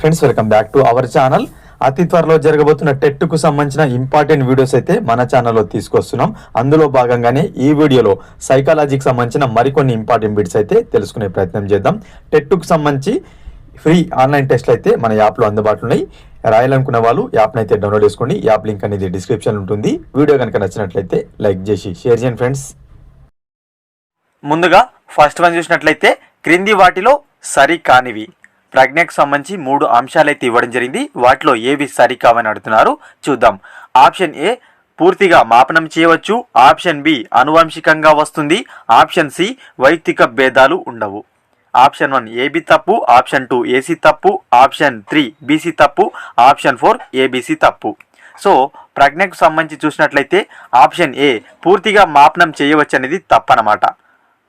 Friends welcome back to our channel అతి త్వరలో జరగబోతున్న టెట్కు సంబంధించిన ఇంపార్టెంట్ వీడియోస్ అయితే మన ఛానల్లో తీసుకొస్తున్నాం. అందులో భాగంగానే ఈ వీడియోలో సైకాలజీకి సంబంధించిన మరికొన్ని ఇంపార్టెంట్ బిట్స్ అయితే తెలుసుకునే ప్రయత్నం చేద్దాం. టెట్కు సంబంధించి ఫ్రీ ఆన్లైన్ టెస్ట్లు అయితే మన యాప్లో అందుబాటులో ఉన్నాయి. రాయాలనుకున్న వాళ్ళు యాప్ని అయితే డౌన్లోడ్ చేసుకోండి. యాప్ లింక్ అనేది డిస్క్రిప్షన్ ఉంటుంది. వీడియో కనుక నచ్చినట్లయితే లైక్ చేసి షేర్ చేయండి ఫ్రెండ్స్ ముందుగా ఫస్ట్ వన్ చూసినట్లయితే క్రింది వాటిలో సరి కానివి. ప్రజ్ఞకు సంబంధించి మూడు అంశాలైతే ఇవ్వడం జరిగింది. వాటిలో ఏవి సరికావని అడుగుతున్నారు చూద్దాం. ఆప్షన్ ఏ పూర్తిగా మాపనం చేయవచ్చు. ఆప్షన్ బి అనువంశికంగా వస్తుంది. ఆప్షన్ సి వైయక్తిక భేదాలు ఉండవు. ఆప్షన్ వన్ ఏబి తప్పు. ఆప్షన్ టూ ఏసీ తప్పు. ఆప్షన్ త్రీ బీసీ తప్పు. ఆప్షన్ ఫోర్ ఏబీసీ తప్పు. సో ప్రజ్ఞకు సంబంధించి చూసినట్లయితే ఆప్షన్ ఏ పూర్తిగా మాపనం చేయవచ్చు అనేది తప్పనమాట.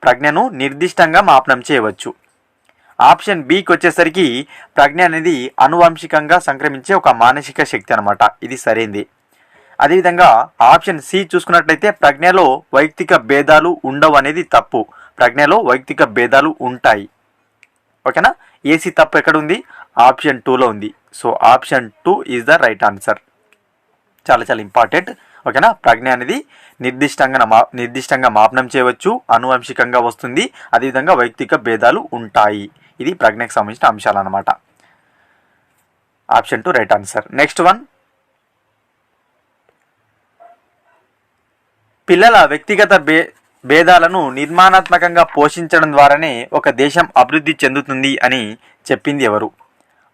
ప్రజ్ఞను నిర్దిష్టంగా మాపనం చేయవచ్చు. ఆప్షన్ బికి వచ్చేసరికి ప్రజ్ఞ అనేది అనువంశికంగా సంక్రమించే ఒక మానసిక శక్తి అనమాట ఇది సరైంది. అదేవిధంగా ఆప్షన్ సి చూసుకున్నట్లయితే ప్రజ్ఞలో వైయక్తిక భేదాలు ఉండవు అనేది తప్పు. ప్రజ్ఞలో వైయక్తిక భేదాలు ఉంటాయి. ఓకేనా? ఏసీ తప్పు ఎక్కడ ఉంది? ఆప్షన్ టూలో ఉంది. So option two is the right answer చాలా చాలా ఇంపార్టెంట్. ఓకేనా? ప్రజ్ఞ అనేది నిర్దిష్టంగా మా నిర్దిష్టంగా మాపనం చేయవచ్చు అనువంశికంగా వస్తుంది. అదేవిధంగా వైయక్తిక భేదాలు ఉంటాయి. ఇది ప్రజ్ఞకు సంబంధించిన అంశాలు అనమాట option two right answer next one పిల్లల వ్యక్తిగత బే భేదాలను నిర్మాణాత్మకంగా పోషించడం ద్వారానే ఒక దేశం అభివృద్ధి చెందుతుంది అని చెప్పింది ఎవరు?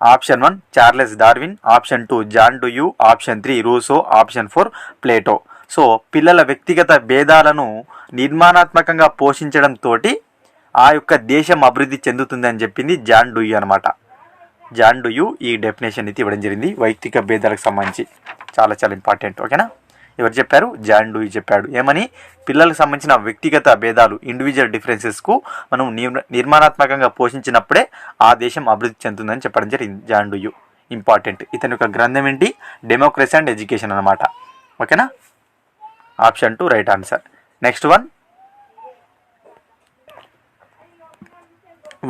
Option one Charles Darwin option two John Dewey option three Rousseau option four Plato so పిల్లల వ్యక్తిగత భేదాలను నిర్మాణాత్మకంగా పోషించడంతో ఆ యొక్క దేశం అభివృద్ధి చెందుతుంది అని చెప్పింది జాన్ డుయు అనమాట జాన్ డూయు ఈ డెఫినేషన్ అయితే ఇవ్వడం జరిగింది. వైయక్తిక భేదాలకు సంబంధించి చాలా చాలా ఇంపార్టెంట్ ఓకేనా? ఎవరు చెప్పారు? జాన్ డూయి చెప్పాడు. ఏమని? పిల్లలకు సంబంధించిన వ్యక్తిగత భేదాలు ఇండివిజువల్ డిఫరెన్సెస్కు మనం నిర్మాణాత్మకంగా పోషించినప్పుడే ఆ దేశం అభివృద్ధి చెందుతుందని చెప్పడం జరిగింది జాన్ డూయు. ఇంపార్టెంట్. ఇతని యొక్క గ్రంథం ఏంటి? డెమోక్రసీ అండ్ ఎడ్యుకేషన్ అనమాట ఓకేనా? Option two right answer. Next one.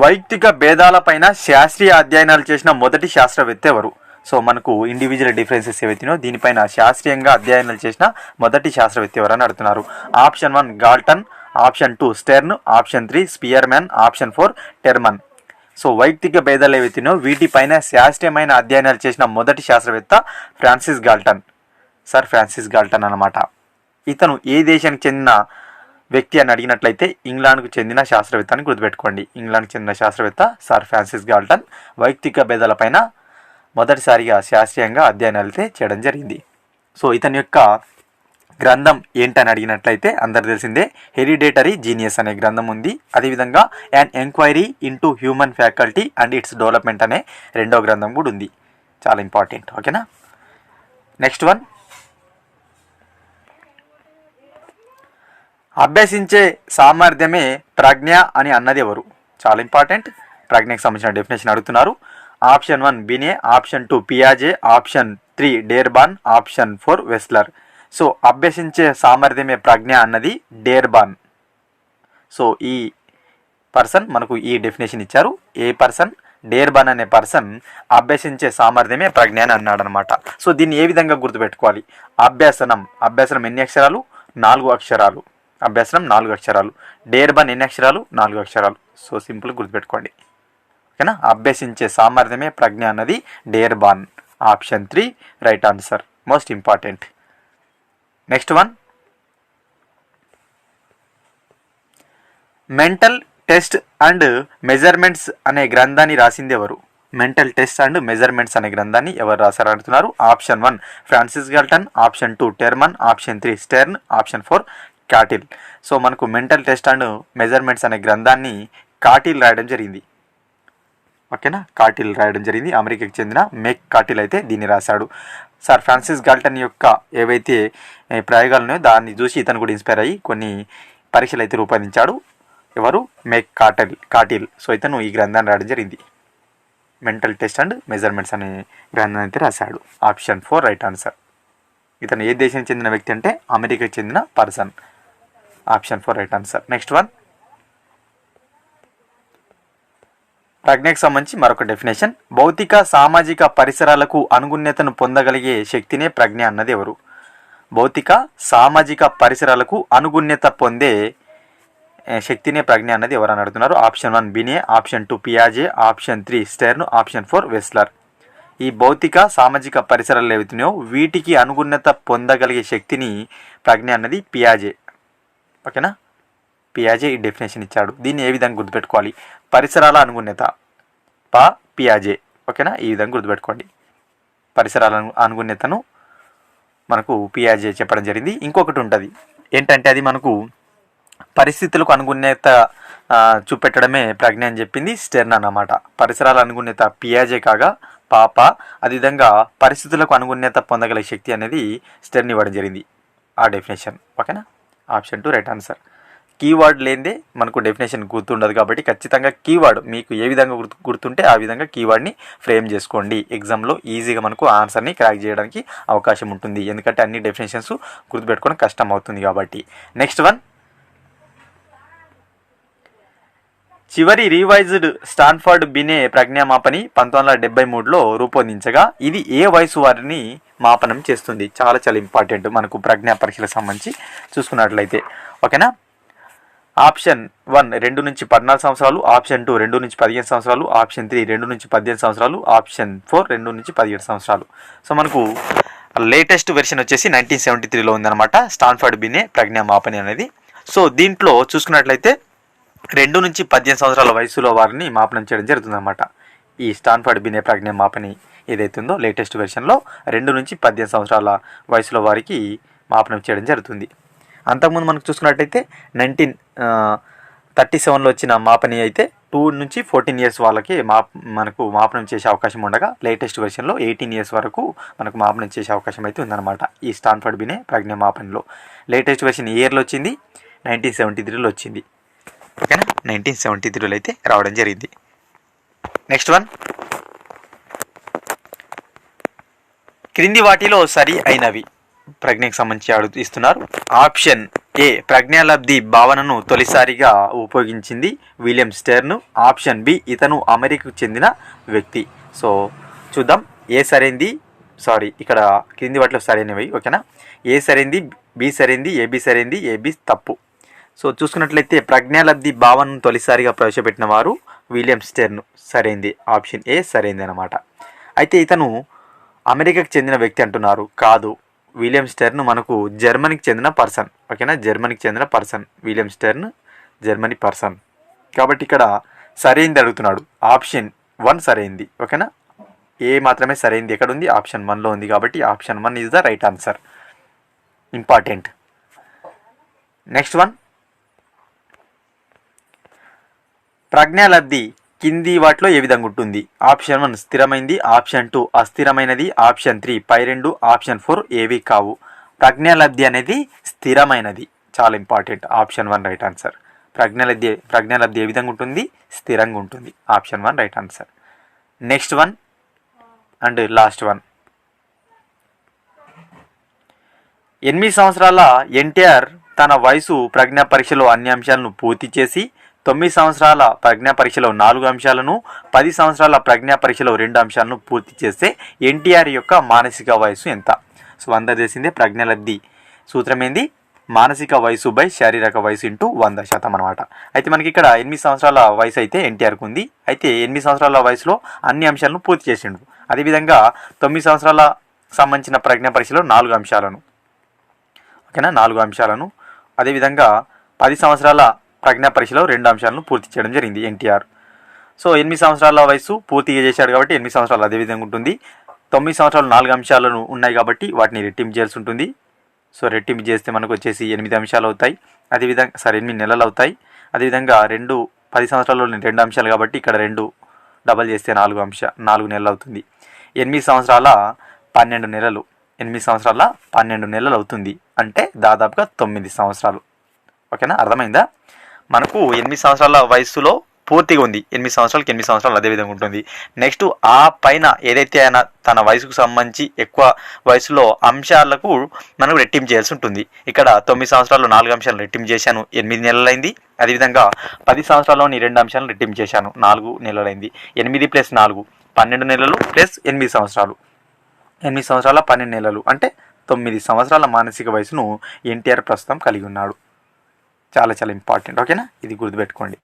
వైయక్తిక భేదాలపైన శాస్త్రీయ అధ్యయనాలు చేసిన మొదటి శాస్త్రవేత్త ఎవరు? సో మనకు ఇండివిజువల్ డిఫరెన్సెస్ ఏవైతున్నాయో దీనిపైన శాస్త్రీయంగా అధ్యయనాలు చేసిన మొదటి శాస్త్రవేత్త ఎవరని అడుగుతున్నారు. Option one Galton option two Stern option three Spearman option four Terman so వైయక్తిక భేదాలు ఏవైతున్నాయో వీటిపైన శాస్త్రీయమైన అధ్యయనాలు చేసిన మొదటి శాస్త్రవేత్త Francis Galton sir Francis Galton అనమాట ఇతను ఏ దేశానికి చెందిన వ్యక్తి అని అడిగినట్లయితే ఇంగ్లాండ్కు చెందిన శాస్త్రవేత్త అని గుర్తుపెట్టుకోండి. ఇంగ్లాండ్కి చెందిన శాస్త్రవేత్త సార్ ఫ్రాన్సిస్ గాల్టన్ వైయక్తిక భేదాలపైన మొదటిసారిగా శాస్త్రీయంగా అధ్యయనాలు అయితే చేయడం జరిగింది. సో ఇతని యొక్క గ్రంథం ఏంటని అడిగినట్లయితే అందరు తెలిసిందే హెరిడేటరీ జీనియస్ అనే గ్రంథం ఉంది. అదేవిధంగా an enquiry into human faculty and its development అనే రెండో గ్రంథం కూడా ఉంది. చాలా ఇంపార్టెంట్. ఓకేనా? Next one. అభ్యసించే సామర్థ్యమే ప్రజ్ఞ అని అన్నది ఎవరు? చాలా ఇంపార్టెంట్. ప్రజ్ఞకు సంబంధించిన డెఫినేషన్ అడుగుతున్నారు. Option one Binet option two పియాజే option three Dearborn option four Wechsler so అభ్యసించే సామర్థ్యమే ప్రజ్ఞ అన్నది డేర్బాన్ సో ఈ పర్సన్ మనకు ఈ డెఫినేషన్ ఇచ్చారు. ఏ పర్సన్ డేర్బన్ అనే పర్సన్ అభ్యసించే సామర్థ్యమే ప్రజ్ఞ అని అన్నాడు అనమాట సో దీన్ని ఏ విధంగా గుర్తుపెట్టుకోవాలి? అభ్యసనం. అభ్యసనం ఎన్ని అక్షరాలు? నాలుగు అక్షరాలు. అభ్యాసనం నాలుగు అక్షరాలు. డేర్బాన్ ఎన్ని అక్షరాలు? నాలుగు అక్షరాలు. సో సింపుల్ గుర్తుపెట్టుకోండి. ఓకేనా? అభ్యసించే సామర్థ్యమే ప్రజ్ఞ అన్నది Dearborn option three right answer. Most important. Next one. Mental test and measurements అనే గ్రంథాన్ని రాసింది ఎవరు? మెంటల్ టెస్ట్ అండ్ మెజర్మెంట్స్ అనే గ్రంథాన్ని ఎవరు రాశారు అంటున్నారు option one Francis Galton. Option two Terman. Option three Stern. Option four Cattell. So మనకు మెంటల్ టెస్ట్ అండ్ మెజర్మెంట్స్ అనే గ్రంథాన్ని కాటిల్ రాయడం జరిగింది. ఓకేనా? కాటిల్ రాయడం జరిగింది. అమెరికాకి చెందిన మెక్ కాటిల్ అయితే దీన్ని రాశాడు. సార్ ఫ్రాన్సిస్ గాల్టన్ యొక్క ఏవైతే ప్రయోగాలు ఉన్నాయో దాన్ని చూసి ఇతను కూడా ఇన్స్పైర్ అయ్యి కొన్ని పరీక్షలు అయితే రూపొందించాడు. ఎవరు? మెక్ కాటల్ కాటిల్. సో ఇతను ఈ గ్రంథాన్ని రాయడం జరిగింది. మెంటల్ టెస్ట్ అండ్ మెజర్మెంట్స్ అనే గ్రంథాన్ని అయితే రాశాడు. Option four right answer. ఇతను ఏ దేశానికి చెందిన వ్యక్తి అంటే అమెరికాకి చెందిన person. Option four right answer. Next one. ప్రజ్ఞకు సంబంధించి మరొక డెఫినేషన్. భౌతిక సామాజిక పరిసరాలకు అనుగుణ్యతను పొందగలిగే శక్తినే ప్రజ్ఞ అన్నది ఎవరు? భౌతిక సామాజిక పరిసరాలకు అనుగుణ్యత పొందే శక్తినే ప్రజ్ఞ అన్నది ఎవరని అడుగుతున్నారు? Option one Binet option two పియాజే option three Stern option four Wechsler. ఈ భౌతిక సామాజిక పరిసరాలు ఏవైతున్నాయో వీటికి అనుగుణ్యత పొందగలిగే శక్తిని ప్రజ్ఞ అన్నది పియాజే. ఓకేనా? పియాజే ఈ డెఫినేషన్ ఇచ్చాడు. దీన్ని ఏ విధంగా గుర్తుపెట్టుకోవాలి? పరిసరాల అనుగుణ్యత. పా పియాజే. ఓకేనా? ఈ విధంగా గుర్తుపెట్టుకోండి. పరిసరాల అనుగుణ్యతను మనకు పియాజే చెప్పడం జరిగింది. ఇంకొకటి ఉంటుంది. ఏంటంటే అది మనకు పరిస్థితులకు అనుగుణ్యత చూపెట్టడమే ప్రజ్ఞ అని చెప్పింది స్టెర్న్ అన్నమాట. పరిసరాల అనుగుణ్యత పియాజే కాగా పాప అదేవిధంగా పరిస్థితులకు అనుగుణ్యత పొందగల శక్తి అనేది స్టెర్న్ ఇవ్వడం జరిగింది. ఆ డెఫినేషన్ ఓకేనా? Option two right answer. Keyword లేనిదే మనకు డెఫినేషన్ గుర్తుండదు కాబట్టి ఖచ్చితంగా కీవర్డ్ మీకు ఏ విధంగా గుర్తు గుర్తుంటే ఆ విధంగా కీవర్డ్ని ఫ్రేమ్ చేసుకోండి. ఎగ్జామ్లో ఈజీగా మనకు ఆన్సర్ని క్రాక్ చేయడానికి అవకాశం ఉంటుంది. ఎందుకంటే అన్ని డెఫినేషన్స్ గుర్తుపెట్టుకోవడం కష్టం అవుతుంది కాబట్టి. నెక్స్ట్ వన్ చివరి రివైజ్డ్ స్టాన్ఫర్డ్ బినే ప్రజ్ఞామాపని పంతొమ్మిది వందల డెబ్బై మూడులో రూపొందించగా ఇది ఏ వయసు వారిని మాపనం చేస్తుంది? చాలా చాలా ఇంపార్టెంట్ మనకు ప్రజ్ఞా పరీక్షలకు సంబంధించి చూసుకున్నట్లయితే. ఓకేనా? ఆప్షన్ వన్ రెండు నుంచి పద్నాలుగు సంవత్సరాలు ఆప్షన్ టూ రెండు నుంచి పదిహేను సంవత్సరాలు ఆప్షన్ త్రీ రెండు నుంచి పద్దెనిమిది సంవత్సరాలు ఆప్షన్ ఫోర్ రెండు నుంచి పదిహేడు సంవత్సరాలు. సో మనకు లేటెస్ట్ వెర్షన్ వచ్చేసి నైన్టీన్ సెవెంటీ త్రీలో ఉందన్నమాట స్టాన్ఫర్డ్ బినే ప్రజ్ఞా మాపని అనేది. సో దీంట్లో చూసుకున్నట్లయితే రెండు నుంచి పద్దెనిమిది సంవత్సరాల వయసులో వారిని మాపనం చేయడం జరుగుతుందన్నమాట. ఈ స్టాన్ఫర్డ్ బినే ప్రజ్ఞ మాపని ఏదైతుందో ఉందో లేటెస్ట్ వెర్షన్లో రెండు నుంచి పద్దెనిమిది సంవత్సరాల వయసులో వారికి మాపనం చేయడం జరుగుతుంది. అంతకుముందు మనకు చూసుకున్నట్టయితే నైన్టీన్ థర్టీ సెవెన్లో వచ్చిన మాపని అయితే టూ నుంచి ఫోర్టీన్ ఇయర్స్ వాళ్ళకి మా మనకు మాపనం చేసే అవకాశం ఉండగా లేటెస్ట్ వెర్షన్లో ఎయిటీన్ ఇయర్స్ వరకు మనకు మాపనం చేసే అవకాశం అయితే ఉందన్నమాట ఈ స్టాన్ఫర్డ్ బినే ప్రజ్ఞ మాపనిలో. లేటెస్ట్ వెర్షన్ ఇయర్లో వచ్చింది? నైన్టీన్ సెవెంటీ త్రీలో వచ్చింది. ఓకేనా? నైన్టీన్ సెవెంటీ త్రీలో అయితే రావడం జరిగింది. నెక్స్ట్ వన్ క్రింది వాటిలో సరి అయినవి ప్రజ్ఞకు సంబంధించి అడుగు ఇస్తున్నారు. ఆప్షన్ ఏ ప్రజ్ఞాలబ్ధి భావనను తొలిసారిగా ఉపయోగించింది విలియం స్టెర్న్ ఆప్షన్ బి ఇతను అమెరికాకు చెందిన వ్యక్తి. సో చూద్దాం. ఏ సరైంది సారీ ఇక్కడ క్రింది వాటిలో సరైనవి ఓకేనా? ఏ సరైంది బి సరైంది ఏబి సరైంది ఏబి తప్పు. సో చూసుకున్నట్లయితే ప్రజ్ఞాలబ్ధి భావనను తొలిసారిగా ప్రవేశపెట్టిన వారు విలియం స్టెర్న్. సరైంది. ఆప్షన్ ఏ సరైంది అనమాట అయితే ఇతను అమెరికాకు చెందిన వ్యక్తి అంటున్నారు. కాదు. విలియం స్టెర్న్ మనకు జర్మనీకి చెందిన పర్సన్. ఓకేనా? జర్మనీకి చెందిన person. William Stern Germany person. కాబట్టి ఇక్కడ సరైంది అడుగుతున్నాడు. ఆప్షన్ వన్ సరైంది. ఓకేనా? ఏ మాత్రమే సరైంది. ఎక్కడ ఉంది? ఆప్షన్ వన్లో ఉంది కాబట్టి option one is the right answer. Important. Next one. ప్రజ్ఞాలబ్ధి కింది వాటిలో ఏ విధంగా ఉంటుంది? ఆప్షన్ వన్ స్థిరమైంది ఆప్షన్ టూ అస్థిరమైనది ఆప్షన్ త్రీ పై రెండు ఆప్షన్ ఫోర్ ఏవి కావు. ప్రజ్ఞాలబ్ధి అనేది స్థిరమైనది. చాలా important option one right answer. ప్రజ్ఞాలబ్ధి ప్రజ్ఞాలబ్ధి ఏ విధంగా ఉంటుంది? స్థిరంగా ఉంటుంది. Option one right answer. Next one and last one. ఎనిమిది సంవత్సరాల ఎన్టీఆర్ తన వయసు ప్రజ్ఞా పరీక్షలో అన్ని అంశాలను పూర్తి చేసి తొమ్మిది సంవత్సరాల ప్రజ్ఞా పరీక్షలో నాలుగు అంశాలను పది సంవత్సరాల ప్రజ్ఞా పరీక్షలో రెండు అంశాలను పూర్తి చేస్తే ఎన్టీఆర్ యొక్క మానసిక వయసు ఎంత? సో వంద చేసిందే ప్రజ్ఞలబ్ధి సూత్రం ఏంది? మానసిక వయసు బై శారీరక వయసు ఇంటూ వంద శాతం అనమాట అయితే మనకి ఇక్కడ ఎనిమిది సంవత్సరాల వయసు అయితే ఎన్టీఆర్కు ఉంది. అయితే ఎనిమిది సంవత్సరాల వయసులో అన్ని అంశాలను పూర్తి చేసిండు. అదేవిధంగా తొమ్మిది సంవత్సరాల సంబంధించిన ప్రజ్ఞా పరీక్షలో నాలుగు అంశాలను. ఓకేనా? నాలుగు అంశాలను. అదేవిధంగా పది సంవత్సరాల ప్రజ్ఞాపరీక్షలో రెండు అంశాలను పూర్తి చేయడం జరిగింది ఎన్టీఆర్. సో ఎనిమిది సంవత్సరాల వయసు పూర్తిగా చేశాడు కాబట్టి ఎనిమిది సంవత్సరాలు అదే విధంగా ఉంటుంది. తొమ్మిది సంవత్సరాలు నాలుగు అంశాలను ఉన్నాయి కాబట్టి వాటిని రెట్టింపు చేయాల్సి ఉంటుంది. సో రెట్టింపు చేస్తే మనకు వచ్చేసి ఎనిమిది అంశాలు అవుతాయి. అదేవిధంగా సారీ ఎనిమిది నెలలు అవుతాయి. అదేవిధంగా రెండు పది సంవత్సరాల్లో రెండు అంశాలు కాబట్టి ఇక్కడ రెండు డబల్ చేస్తే నాలుగు అంశ నాలుగు నెలలు అవుతుంది. ఎనిమిది సంవత్సరాల పన్నెండు నెలలు ఎనిమిది సంవత్సరాల పన్నెండు నెలలు అవుతుంది. అంటే దాదాపుగా తొమ్మిది సంవత్సరాలు. ఓకేనా? అర్థమైందా? మనకు ఎనిమిది సంవత్సరాల వయసులో పూర్తిగా ఉంది. ఎనిమిది సంవత్సరాలకి ఎనిమిది సంవత్సరాలు అదే విధంగా ఉంటుంది. నెక్స్ట్ ఆ పైన ఏదైతే ఆయన తన వయసుకు సంబంధించి ఎక్కువ వయసులో అంశాలకు మనకు రెట్టింపు చేయాల్సి ఉంటుంది. ఇక్కడ తొమ్మిది సంవత్సరాలు నాలుగు అంశాలను రెట్టింపు చేశాను. ఎనిమిది నెలలైంది. అదేవిధంగా పది సంవత్సరాల్లోని రెండు అంశాలను రెట్టింపు చేశాను. నాలుగు నెలలైంది. ఎనిమిది ప్లస్ నాలుగు పన్నెండు నెలలు ప్లస్ ఎనిమిది సంవత్సరాలు. ఎనిమిది సంవత్సరాల పన్నెండు నెలలు అంటే తొమ్మిది సంవత్సరాల మానసిక వయసును ఎన్టీఆర్ ప్రస్తుతం కలిగి ఉన్నాడు. చాలా చాలా ఇంపార్టెంట్ ఓకేనా ఇది గుర్తుపెట్టుకోండి.